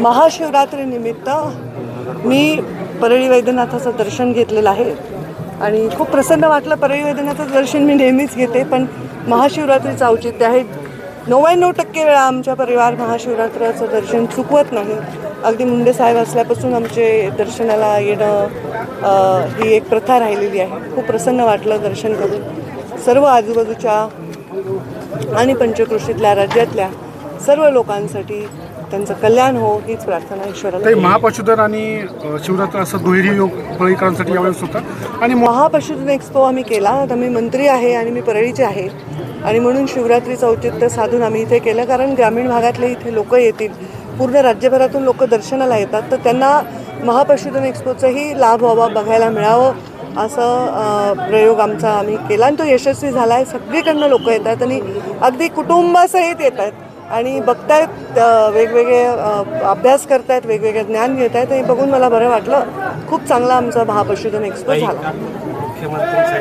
महाशिवरात्रीनिमित्त मी परळी वैद्यनाथाचं दर्शन घेतलेलं आहे. आणि खूप प्रसन्न वाटलं परळी वैद्यनाथाचं दर्शन मी नेहमीच घेते पण महाशिवरात्रीचं औचित्य आहे. नव्याण्णव टक्के वेळा आमच्या परिवार महाशिवरात्राचं दर्शन चुकवत नाही. अगदी मुंडे साहेब असल्यापासून आमचे दर्शनाला येणं ही एक प्रथा राहिलेली आहे. खूप प्रसन्न वाटलं दर्शन करून. सर्व आजूबाजूच्या आणि पंचकृषीतल्या राज्यातल्या सर्व लोकांसाठी त्यांचं कल्याण हो हीच प्रार्थना ईश्वराला महापशुधन आणि शिवरात्र असं दुहेरी योग पळईकरांसाठी यावेळेस होता. आणि महापशुधन एक्सपो आम्ही केला. आता मी मंत्री आहे आणि मी परळीचे आहे. आणि म्हणून शिवरात्रीचं औचित्य साधून आम्ही इथे केलं. कारण ग्रामीण भागातले इथे लोक येतील. पूर्ण राज्यभरातून लोक दर्शनाला येतात. तर त्यांना महापशुधन एक्सपोचाही लाभ व्हावा बघायला मिळावं असं प्रयोग आमचा आम्ही केला. आणि तो यशस्वी झाला आहे. सगळीकडनं लोक येतात आणि अगदी कुटुंबासहित येत आहेत आणि बघतायत वेगवेगळे अभ्यास करतायत वेगवेगळे ज्ञान घेत आहेत हे बघून मला बरं वाटलं खूप चांगला आमचा महापशुधन एक्सपो झाला.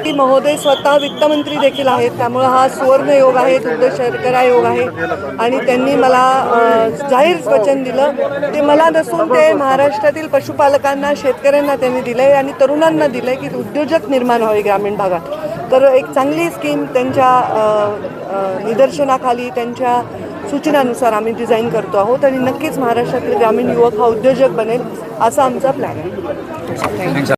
ती महोदय स्वतः वित्तमंत्री देखील आहेत त्यामुळं हा सुवर्ण योग आहे दुग्ध शर्करा योग आहे. आणि त्यांनी मला जाहीर वचन दिलं. ते मला नसून ते महाराष्ट्रातील पशुपालकांना शेतकऱ्यांना त्यांनी दिलं आहे आणि तरुणांना दिलं आहे की उद्योजक निर्माण व्हावे ग्रामीण भागात. तर एक चांगली स्कीम त्यांच्या निदर्शनाखाली त्यांच्या सूचनानुसार आम्ही डिझाईन करतो आहोत आणि नक्कीच महाराष्ट्रातील ग्रामीण युवक हा उद्योजक बनेल असा आमचा प्लॅन आहे.